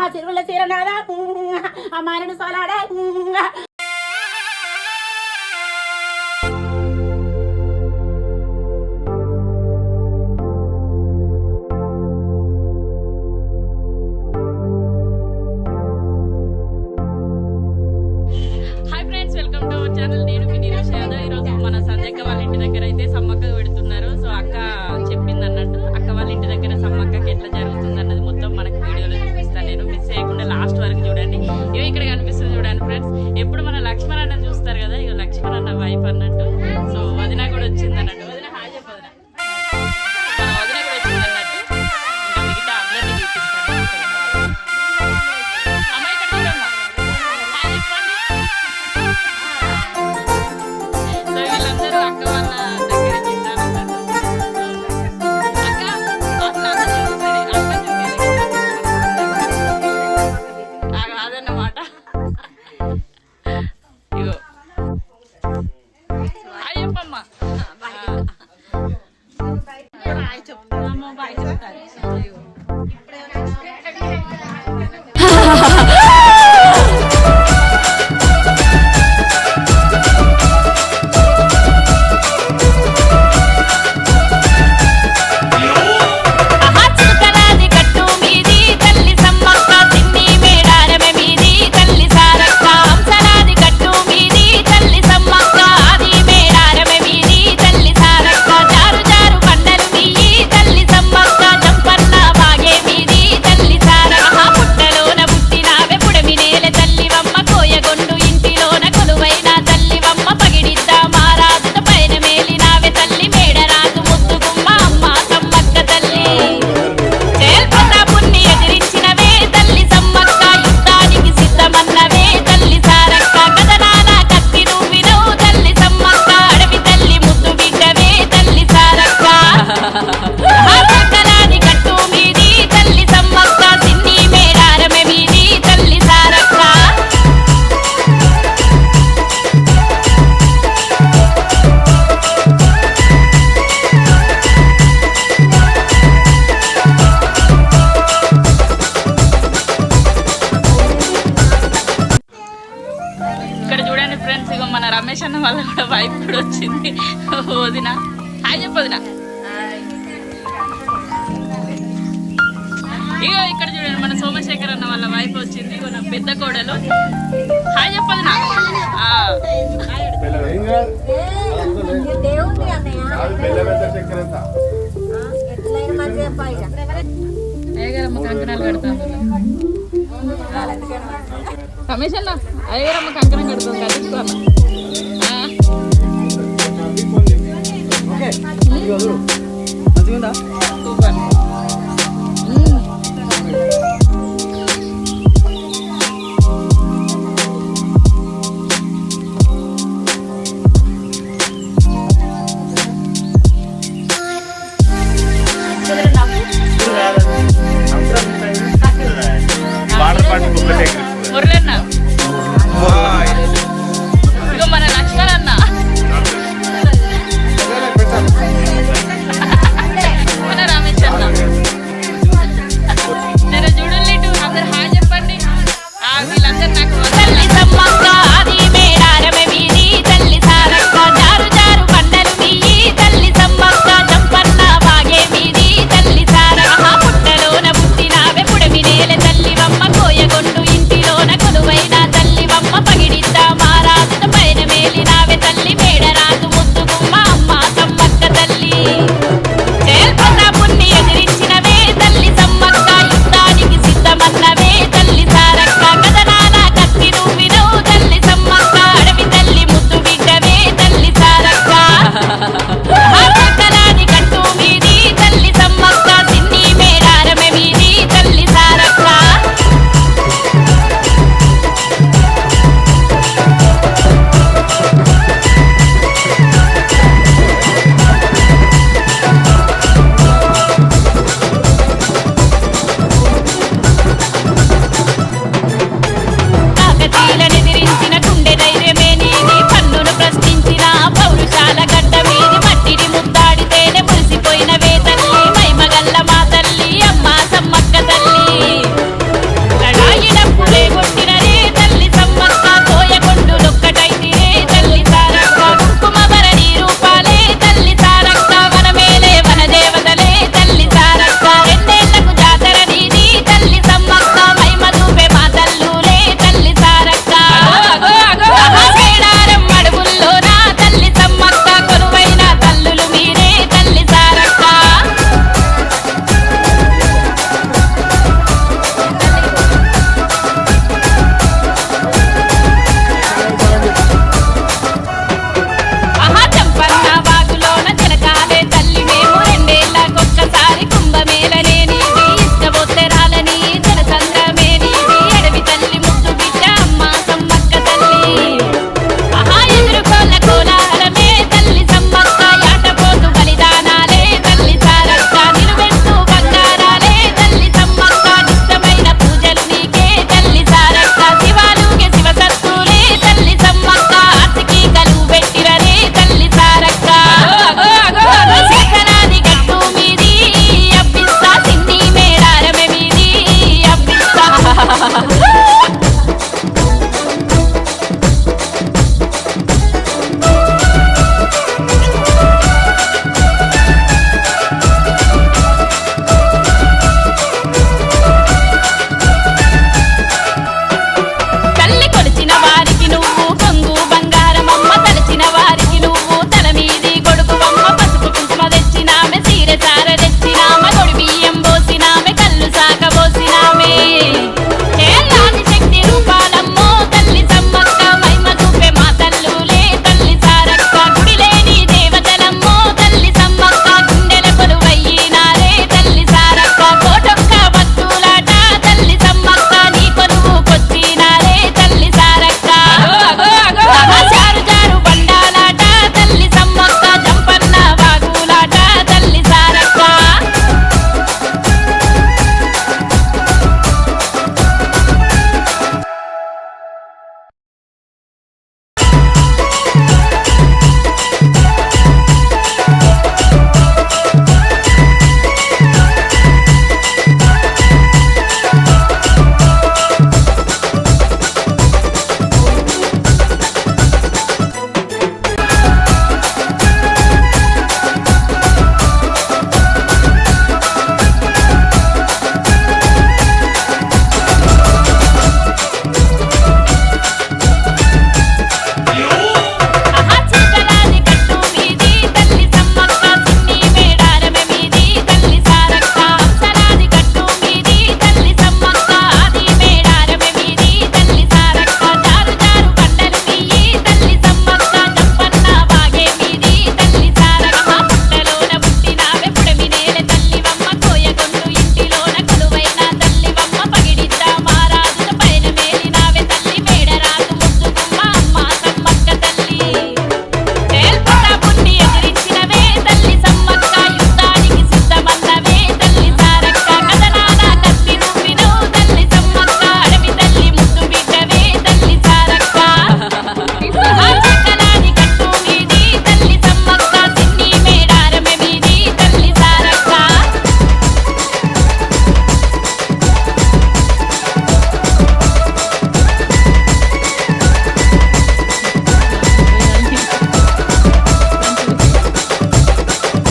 ఆ చెరువుల చీరనాదా ఆ మారడు సోలాడా ఇగో ఇక్కడ చూడండి మన సోమశేఖర్ అన్న వాళ్ళ వైఫ్ వచ్చింది ఇగో పెద్ద కోడలు. హాయ్ చెప్పదు నా. అయ్యగారమ్మ కంకణాలు కమిషన్ అయ్యగారమ్మ కంకణం కడుతుంది కలుసుకోను సూపర్. Morlena. Morlena.